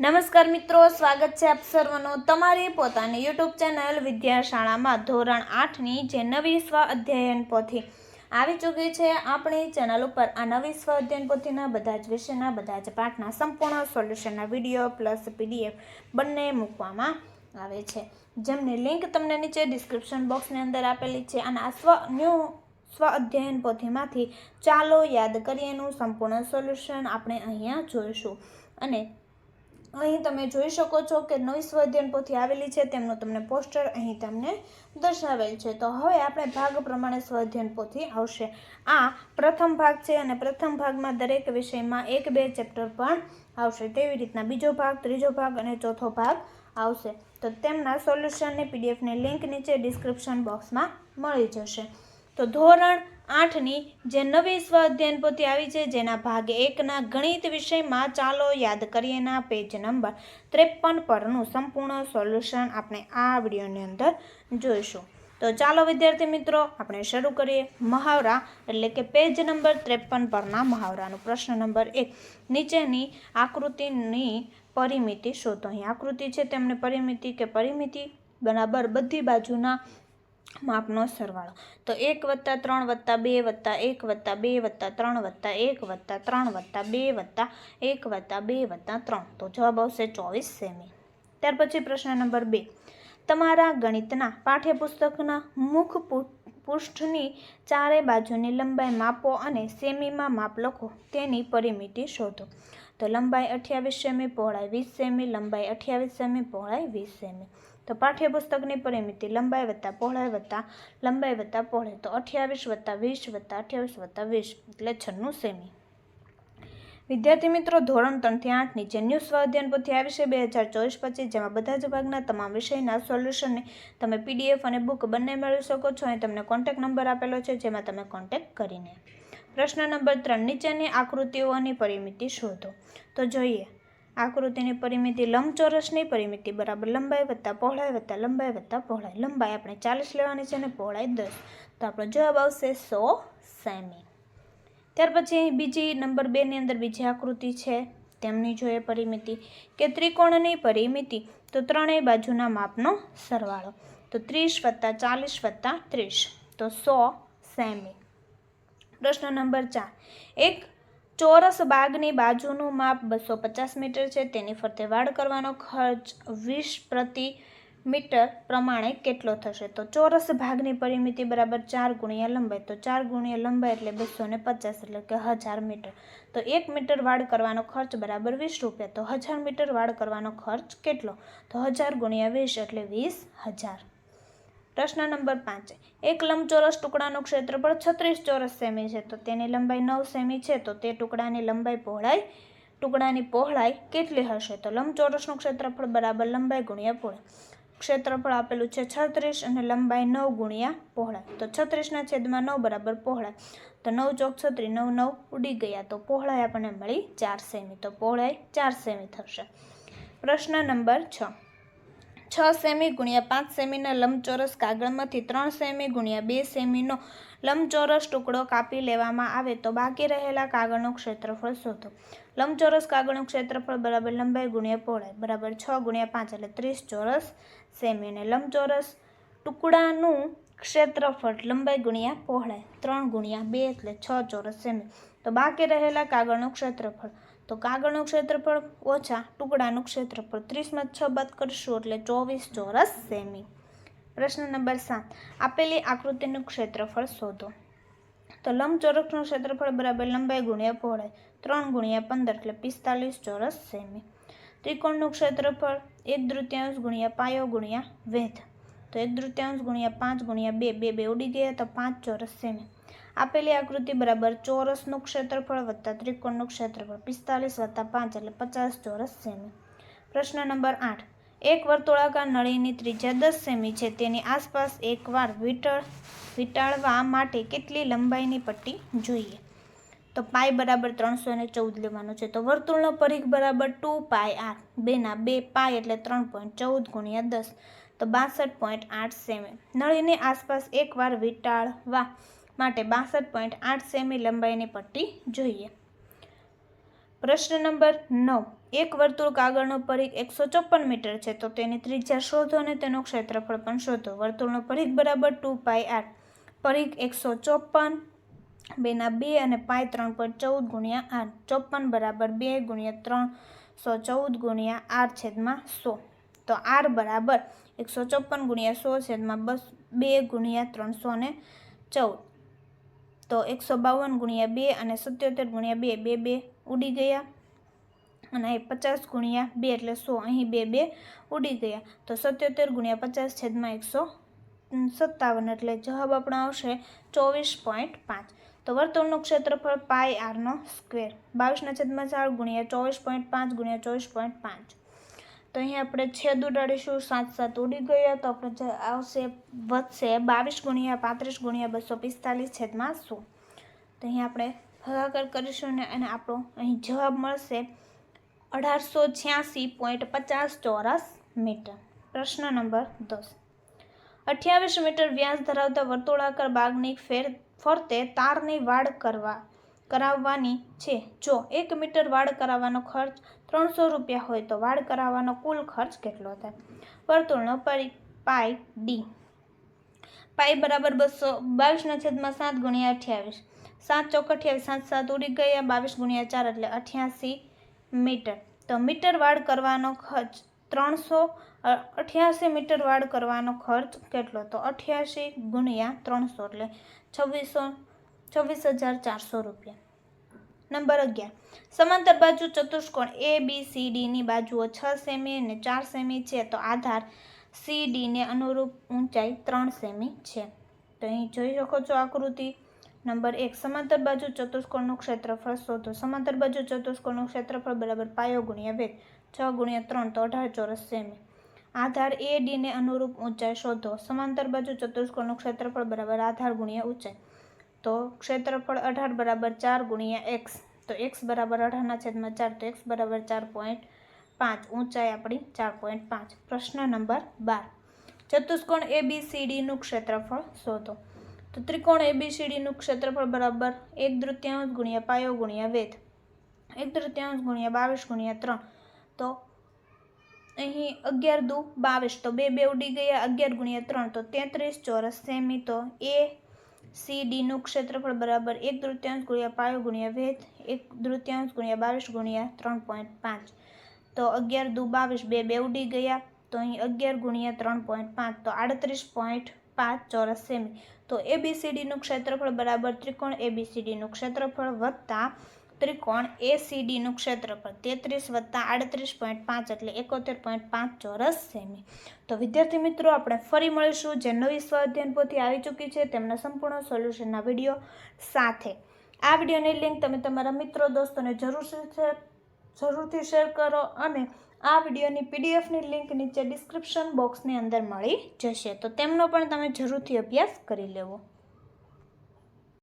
નમસ્કાર મિત્રો, સ્વાગત છે આપ સર્વનું તમારી પોતાની યુટ્યુબ ચેનલ વિદ્યાશાળામાં ધોરણ આઠની જે નવી સ્વ અધ્યયન પોથી આવી ચૂકી છે. આપણી ચેનલ ઉપર આ નવી સ્વ અધ્યયન પોથીના બધા જ વિષયના, બધા જ પાઠના સંપૂર્ણ સોલ્યુશનના વીડિયો પ્લસ પીડીએફ બંને મૂકવામાં આવે છે. જેમની લિંક તમને નીચે ડિસ્ક્રિપ્શન બોક્સની અંદર આપેલી છે. અને આ સ્વ, ન્યૂ સ્વ અધ્યયન પોથીમાંથી ચાલો યાદ કરીએનું સંપૂર્ણ સોલ્યુશન આપણે અહીંયા જોઈશું. અને અહીં તમે જોઈ શકો છો કે નવી સ્વાધ્યાયન પોથી આવેલી છે, તેમનું તમને પોસ્ટર અહીં તમને દર્શાવેલ છે. તો હવે આપણે ભાગ પ્રમાણે સ્વધ્યનપોથી પોથી આવશે. આ પ્રથમ ભાગ છે અને પ્રથમ ભાગમાં દરેક વિષયમાં એક બે ચેપ્ટર પણ આવશે. તેવી રીતના બીજો ભાગ, ત્રીજો ભાગ અને ચોથો ભાગ આવશે. તો તેમના સોલ્યુશનની પીડીએફની લિંક નીચે ડિસ્ક્રિપ્શન બોક્સમાં મળી જશે. તો ધોરણ આઠની જે નવી સ્વ અધ્યયન આવી છે, જેના ભાગ એકના ગણિત વિષયમાં ચાલો યાદ કરીએના પેજ નંબર ત્રેપન પરનું સંપૂર્ણ સોલ્યુશન આપણે આ વિડીયોની અંદર જોઈશું. તો ચાલો વિદ્યાર્થી મિત્રો, આપણે શરૂ કરીએ. મહાવરા એટલે કે પેજ નંબર ત્રેપન પરના મહાવરાનો પ્રશ્ન નંબર એક. નીચેની આકૃતિની પરિમિતિ શોધો. અહીં આકૃતિ છે, તેમને પરિમિતિ કે પરિમિતિ બરાબર બધી બાજુના માપનો સરવાળો. તો એક વત્તા ત્રણ વત્તા બે વત્તા એક વત્તા બે વત્તા ત્રણ વત્તા એક વત્તા ત્રણ વત્તા બે વત્તા એક વત્તા બે વત્તા ત્રણ. તો જવાબ આવશે ચોવીસ સેમી. ત્યાર પછી પ્રશ્ન નંબર બે. તમારા ગણિતના પાઠ્યપુસ્તકના મુખ પૃષ્ઠની ચારે બાજુની લંબાઈ માપો અને સેમીમાં માપ લખો. તેની પરિમિતિ શોધો. તો લંબાઈ અઠ્યાવીસ સેમી, પહોળાઈ વીસ સેમી, લંબાઈ અઠ્યાવીસ સેમી, પહોળાઈ વીસ સેમી. તો પાઠ્યપુસ્તકની પરિમિતિ લંબાઈ વત્તા પહોળાઈ વત્તા લંબાઈ વત્તા પહોળાઈ, તો અઠ્યાવીસ વત્તા વીસ વત્તા અઠ્યાવીસ વત્તા વીસ, એટલે છન્નું સેમી. વિદ્યાર્થી મિત્રો, ધોરણ ત્રણથી આઠની જે ન્યૂ સ્વાધ્યાયન પોથી આવી છે બે હજાર ચોવીસ પચીસ, જેમાં બધા જ ભાગના તમામ વિષયના સોલ્યુશનને તમે પીડીએફ અને બુક બંને મેળવી શકો છો. અને તમને કોન્ટેક નંબર આપેલો છે, જેમાં તમે કોન્ટેક્ટ કરીને. પ્રશ્ન નંબર ત્રણ, નીચેની આકૃતિઓની પરિમિતિ શોધો. તો જોઈએ આકૃતિની પરિમિતિ લંબચોરસની પરિમિતિ બરાબર લંબાઈ વત્તા પહોળાઈ વત્તા લંબાઈ વત્તા પહોળાઈ. લંબાઈ આપણે ચાલીસ લેવાની છે અને પહોળાઈ દસ. તો આપણો જવાબ આવશે સો સેમી. ત્યાર પછી બીજી નંબર બેની અંદર બીજી આકૃતિ છે. તેમની જોઈએ પરિમિતિ કે ત્રિકોણની પરિમિતિ, તો ત્રણેય બાજુના માપનો સરવાળો. તો ત્રીસ વત્તા ચાલીસ વત્તા ત્રીસ. તો સો સેમી. પ્રશ્ન નંબર ચાર. એક ચોરસ બાગની બાજુનું માપ બસો પચાસ મીટર છે. તેની ફરતે વાડ કરવાનો ખર્ચ વીસ પ્રતિ મીટર પ્રમાણે કેટલો થશે? તો ચોરસ ભાગની પરિમિતિ બરાબર ચાર ગુણ્યા લંબાઈ. તો ચાર ગુણ્યા લંબાઈ એટલે બસો ને પચાસ એટલે કે હજાર મીટર. તો એક મીટર વાડ કરવાનો ખર્ચ બરાબર વીસ રૂપિયા. તો હજાર મીટર વાડ કરવાનો ખર્ચ કેટલો? તો હજાર ગુણ્યા વીસ એટલે વીસ હજાર. પ્રશ્ન નંબર પાંચ. એક લંબચોરસ ટુકડાનું ક્ષેત્રફળ છત્રીસ ચોરસ સેમી છે. તો તેની લંબાઈ નવ સેમી છે. તો તે ટુકડાની લંબાઈ પહોળાઈ, ટુકડાની પહોળાઈ કેટલી હશે? તો લંબચોરસનું ક્ષેત્રફળ બરાબર લંબાઈ ગુણ્યા પહોળાઈ. ક્ષેત્રફળ આપેલું છે છત્રીસ અને લંબાઈ નવ ગુણ્યા પહોળાઈ. તો છત્રીસના છેદમાં નવ બરાબર પહોળાઈ. તો નવ ચોક છત્રી, નવ નવ ઉડી ગયા. તો પહોળાઈ આપણને મળી ચાર સેમી. તો પહોળાઈ ચાર સેમી થશે. પ્રશ્ન નંબર છ. છ સેમી ગુણ્યા પાંચ સેમીના લંબચોરસ કાગળમાંથી ત્રણ સેમી ગુણ્યા બે સેમીનો લંબચોરસ ટુકડો કાપી લેવામાં આવે તો બાકી રહેલા કાગળનું ક્ષેત્રફળ શોધો. લંબચોરસ કાગળનું ક્ષેત્રફળ બરાબર લંબાઈ ગુણ્યા પહોળાઈ, બરાબર છ ગુણ્યા પાંચ એટલે ત્રીસ ચોરસ સેમી અને લંબચોરસ ટુકડાનું ક્ષેત્રફળ લંબાઈ ગુણ્યા પહોળાઈ, ત્રણ ગુણ્યા બે એટલે છ ચોરસ સેમી. તો બાકી રહેલા કાગળનું ક્ષેત્રફળ તો કાગળનું ક્ષેત્રફળ ઓછા, ટુકડાનું ક્ષેત્રફળ. ત્રીસમાં છ બાદ કરશું એટલે ચોવીસ ચોરસ સેમી. પ્રશ્ન નંબર સાત. આપેલી આકૃતિનું ક્ષેત્રફળ શોધો. તો લંબચોરસનું ક્ષેત્રફળ બરાબર લંબાઈ ગુણ્યા પહોળાઈ, ત્રણ ગુણ્યા પંદર એટલે પિસ્તાલીસ ચોરસ સેમી. ત્રિકોણનું ક્ષેત્રફળ એક તૃતીયાંશ ગુણ્યા પાયો ગુણ્યા વેધ. તો એક તૃતીયાંશ ગુણ્યા પાંચ ગુણ્યા બે બે બે ઉડી ગયા તો પાંચ ચોરસ સેમી. આપેલી આકૃતિ બરાબર ચોરસનું ક્ષેત્રફળ વત્તા ત્રિકોણનું ક્ષેત્રફળ. પિસ્તાલીસ વત્તા પાંચ એટલે પચાસ ચોરસ સેમી. પ્રશ્ન નંબર આઠ. એક વર્તુળાકાર નળીની ત્રિજ્યા દસ સેમી છે. તેની આસપાસ એકવાર વીટળ, વીટાળવા માટે કેટલી લંબાઈની પટ્ટી જોઈએ? તો પાય બરાબર ત્રણસો ને ચૌદ લેવાનું છે. તો વર્તુળનો પરિઘ બરાબર ટુ પાય આર. બેના બે પાય એટલે ત્રણ પોઈન્ટ ચૌદ ગુણ્યા દસ. તો બાસઠ પોઈન્ટ આઠ સેમી. નળીની આસપાસ એકવાર વીંટાળવા માટે બાસઠ પોઈન્ટ આઠ સેમી લંબાઈની પટ્ટી જોઈએ. પ્રશ્ન નંબર નવ. એક વર્તુળ કાગળનો પરિઘ એકસો ચોપન મીટર છે, તો તેની ત્રિજ્યા શોધો અને તેનું ક્ષેત્રફળ પણ શોધો. વર્તુળનો પરિઘ બરાબર ટુ પાય આઠ. પરિઘ એકસો ચોપન બેના બે અને પાય ત્રણ પોઈન્ટ ચૌદ ગુણ્યા આઠ. ચોપન બરાબર બે ગુણ્યા ત્રણ સો ચૌદ ગુણ્યા આર છેદમાં સો. તો આર બરાબર એકસો ચોપન ગુણ્યા સો છેદમાં બસ બે ગુણ્યા ત્રણસો ને ચૌદ. તો એકસો બાવન ગુણ્યા બે અને સત્યોતેર ગુણ્યા બે બે બે ઉડી ગયા. અને અહીં પચાસ ગુણ્યા બે એટલે સો, અહીં બે બે ઉડી ગયા. તો સત્યોતેર ગુણ્યા પચાસ છેદમાં એકસો સત્તાવન એટલે જવાબ આપણો આવશે ચોવીસ પોઈન્ટ પાંચ. તો વર્તુળનું ક્ષેત્રફળ પાય આરનો સ્ક્વેર. બાવીસના છેદમાં ચાર ગુણ્યા ચોવીસ પોઈન્ટ પાંચ ગુણ્યા ચોવીસ પોઈન્ટ પાંચ. તો અહીંયા આપણે છેદ ઉડાડીશું, સાત સાત ઉડી ગયા તો આપણે આવશે, વધશે બાવીસ ગુણ્યા પાંત્રીસ ગુણ્યા બસો પિસ્તાલીસ છેદમાં સો. તો અહીંયા આપણે ભાગાકાર કરીશું ને અને આપણો અહીં જવાબ મળશે અઢારસો છ્યાસી પોઈન્ટ પચાસ ચોરસ મીટર. પ્રશ્ન નંબર દસ. અઠ્યાવીસ મીટર વ્યાસ ધરાવતા વર્તુળાકાર બાગની ફેર, ફરતે તારની વાડ કરવા, કરાવવાની છે. જો એક મીટર વાડ કરાવવાનો ખર્ચ ત્રણસો રૂપિયા હોય તો વાળ કરાવવાનો કુલ ખર્ચ કેટલો થાય? વર્તુળનો પરી, પાઈ ડી. પાઈ બરાબર બસો બાવીસના છેદમાં સાત ગુણ્યા અઠ્યાવીસ. સાત ચોક અઠ્યાવીસ, સાત સાત ઉડી ગયા, બાવીસ ગુણ્યા ચાર એટલે અઠ્યાસી મીટર. તો મીટર વાળ કરવાનો ખર્ચ ત્રણસો અઠ્યાસી મીટર વાળ કરવાનો ખર્ચ કેટલો? તો અઠ્યાસી ગુણ્યા ત્રણસો એટલે છવ્વીસો, છવ્વીસ હજાર ચારસો રૂપિયા. નંબર અગિયાર. સમાંતર બાજુ ચતુષ્કોણ એ બી સી ડીની બાજુઓ છ સેમી અને ચાર સેમી છે તો આધાર સી ડીને અનુરૂપ ઊંચાઈ ત્રણ સેમી છે. તો અહીં જોઈ શકો છો આકૃતિ. નંબર એક, સમાંતર બાજુ ચતુષ્કોણનું ક્ષેત્રફળ શોધો. સમાંતર બાજુ ચતુષ્કોણનું ક્ષેત્રફળ બરાબર પાયો ગુણ્યા વેદ છ ગુણ્યા ત્રણ તો અઢાર ચોરસ સેમી. આધાર એ ડીને અનુરૂપ ઊંચાઈ શોધો. સમાંતર બાજુ ચતુષ્કોણનું ક્ષેત્રફળ બરાબર આધાર ગુણ્યા ઊંચાઈ. તો ક્ષેત્રફળ અઢાર બરાબર ચાર ગુણ્યા એક્સ તો એક્સ બરાબર અઢારના છેદમાં ચાર, તો એક્સ બરાબર ચાર પોઈન્ટ પાંચ, ઊંચાઈ આપણી ચાર પોઈન્ટ પાંચ. પ્રશ્ન નંબર બાર. ચતુષ્કોણ એ બી સી ડીનું ક્ષેત્રફળ શોધો. તો ત્રિકોણ એ બી સી ડીનું ક્ષેત્રફળ બરાબર એક તૃતીયાંશ ગુણ્યા પાયો ગુણ્યા વેદ એક તૃતીયાંશ ગુણ્યા બાવીસ ગુણ્યા ત્રણ. તો અહીં અગિયાર દુ બાવીસ, તો બે બે ઉડી ગયા અગિયાર ગુણ્યા ત્રણ, તો તેત્રીસ ચોરસ સેમી, તો એ સી ડીનું ક્ષેત્રફળ બરાબર એક તૃતીયાંશ ગુણ્યા પાયો ગુણ્યા વેદ એક તૃતીયાંશ ગુણ્યા બાવીસ ગુણ્યા ત્રણ પોઈન્ટ પાંચ. તો અગિયાર દુ બાવીસ, બે બે ઉડી ગયા. તો અહીં અગિયાર ગુણ્યા ત્રણ પોઈન્ટ પાંચ, તો આડત્રીસ પોઈન્ટ પાંચ ચોરસ સેમી. તો એબીસીડીનું ક્ષેત્રફળ બરાબર ત્રિકોણ એબીસીડીનું ક્ષેત્રફળ વત્તા ત્રિકોણ એસીડીનું ક્ષેત્રફળ તેત્રીસ વત્તા આડત્રીસ પોઈન્ટ પાંચ એટલે એકોતેર પોઈન્ટ પાંચ ચોરસ સેમી. તો વિદ્યાર્થી મિત્રો, આપણે ફરી મળીશું. જે નવી સ્વાધ્યાયન પોથી આવી ચૂકી છે, તેમના સંપૂર્ણ સોલ્યુશનના વીડિયો સાથે. આ વિડીયોની લિંક તમે તમારા મિત્રો, દોસ્તોને જરૂર જરૂરથી શેર કરો અને આ વિડીયોની પીડીએફની લિંક નીચે ડિસ્ક્રિપ્શન બોક્સની અંદર મળી જશે. તો તેમનો પણ તમે જરૂરથી અભ્યાસ કરી લેવો.